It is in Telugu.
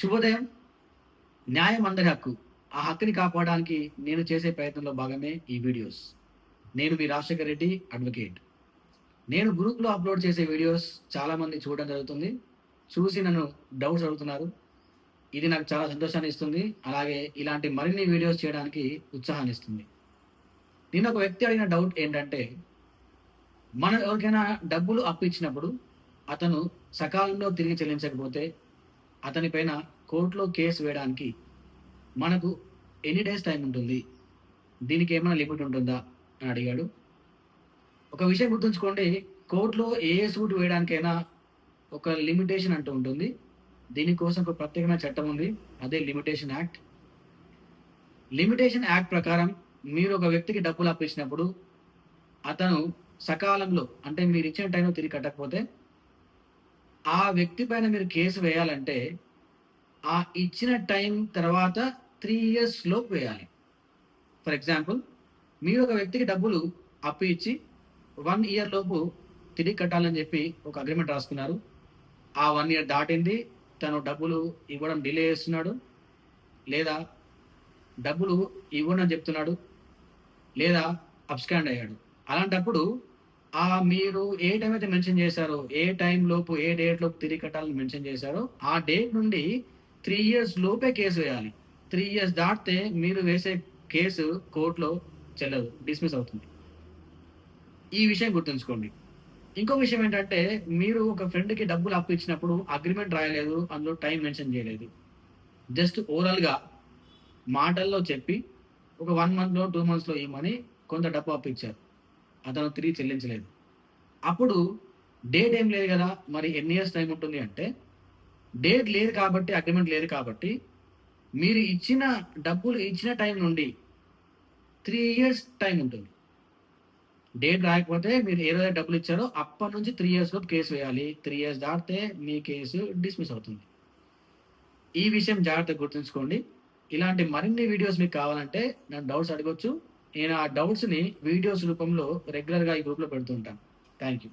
శుభోదయం. న్యాయం అందరి హక్కు ఆ హక్కుని కాపాడడానికి నేను చేసే ప్రయత్నంలో భాగమే ఈ వీడియోస్. నేను మీ రాజశేఖర్ రెడ్డి అడ్వకేట్ నేను గ్రూప్లో అప్లోడ్ చేసే వీడియోస్ చాలామంది చూడడం జరుగుతుంది. చూసి నన్ను డౌట్స్ అడుగుతున్నారు. ఇది నాకు చాలా సంతోషాన్ని ఇస్తుంది. అలాగే ఇలాంటి మరిన్ని వీడియోస్ చేయడానికి ఉత్సాహాన్ని ఇస్తుంది. నేను ఒక వ్యక్తి అడిగిన డౌట్ ఏంటంటే మనం ఎవరికైనా డబ్బులు అప్పు ఇచ్చినప్పుడు అతను సకాలంలో తిరిగి చెల్లించకపోతే అతనిపైన కోర్టులో కేసు వేయడానికి మనకు ఎన్ని డేస్ టైం ఉంటుంది? దీనికి ఏమైనా లిమిట్ ఉంటుందా? అని అడిగాడు. ఒక విషయం గుర్తుంచుకోండి కోర్టులో ఏ సూట్ వేయడానికైనా ఒక లిమిటేషన్ అంటూ ఉంటుంది. దీనికోసం ఒక ప్రత్యేకమైన చట్టం ఉంది అదే లిమిటేషన్ యాక్ట్ లిమిటేషన్ యాక్ట్ ప్రకారం మీరు ఒక వ్యక్తికి డబ్బులు అప్పించినప్పుడు అతను సకాలంలో అంటే మీరు ఇచ్చిన టైంలో తిరిగి కట్టకపోతే ఆ వ్యక్తి పైన మీరు కేసు వేయాలంటే ఆ ఇచ్చిన టైం తర్వాత త్రీ ఇయర్స్ లోపు వేయాలి. ఫర్ ఎగ్జాంపుల్ మీరు ఒక వ్యక్తికి డబ్బులు అప్పు ఇచ్చి వన్ ఇయర్ లోపు తిరిగి కట్టాలని చెప్పి ఒక అగ్రిమెంట్ రాసుకున్నారు. ఆ వన్ ఇయర్ దాటింది తను డబ్బులు ఇవ్వడం డిలే చేస్తున్నాడు లేదా డబ్బులు ఇవ్వను చెప్తున్నాడు లేదా అబ్స్కాండ్ అయ్యాడు. అలాంటప్పుడు ఆ మీరు ఏ టైం అయితే మెన్షన్ చేశారో ఏ టైం లోపు ఏ డేట్ లోపు తిరిగి కట్టాలని మెన్షన్ చేశారో ఆ డేట్ నుండి త్రీ ఇయర్స్ లోపే కేసు వేయాలి. త్రీ ఇయర్స్ దాటితే మీరు వేసే కేసు కోర్టులో చెల్లదు డిస్మిస్ అవుతుంది. ఈ విషయం గుర్తుంచుకోండి. ఇంకో విషయం ఏంటంటే మీరు ఒక ఫ్రెండ్కి డబ్బులు అప్పు ఇచ్చినప్పుడు అగ్రిమెంట్ రాయలేదు అందులో టైం మెన్షన్ చేయలేదు. జస్ట్ ఓవరాల్గా మాటల్లో చెప్పి ఒక వన్ మంత్లో టూ మంత్స్లో ఇవ్వమని కొంత డబ్బు అప్పు ఇచ్చారు. అతను తిరిగి చెల్లించలేదు. అప్పుడు డేట్ ఏం లేదు కదా మరి ఎన్ని ఇయర్స్ టైం ఉంటుంది అంటే డేట్ లేదు కాబట్టి అగ్రిమెంట్ లేదు కాబట్టి మీరు ఇచ్చిన డబ్బులు ఇచ్చిన టైం నుండి త్రీ ఇయర్స్ టైం ఉంటుంది. డేట్ రాకపోతే మీరు ఏదైతే డబ్బులు ఇచ్చారో అప్పటి నుంచి త్రీ ఇయర్స్ లోపు కేసు వేయాలి. త్రీ ఇయర్స్ దాటితే మీ కేసు డిస్మిస్ అవుతుంది. ఈ విషయం జాగ్రత్తగా గుర్తుంచుకోండి. ఇలాంటి మరిన్ని వీడియోస్ మీకు కావాలంటే నన్ను డౌట్స్ అడగొచ్చు. నేను ఆ డౌట్స్ని వీడియోస్ రూపంలో రెగ్యులర్గా ఈ గ్రూప్లో పెడుతుంటాను థ్యాంక్ యూ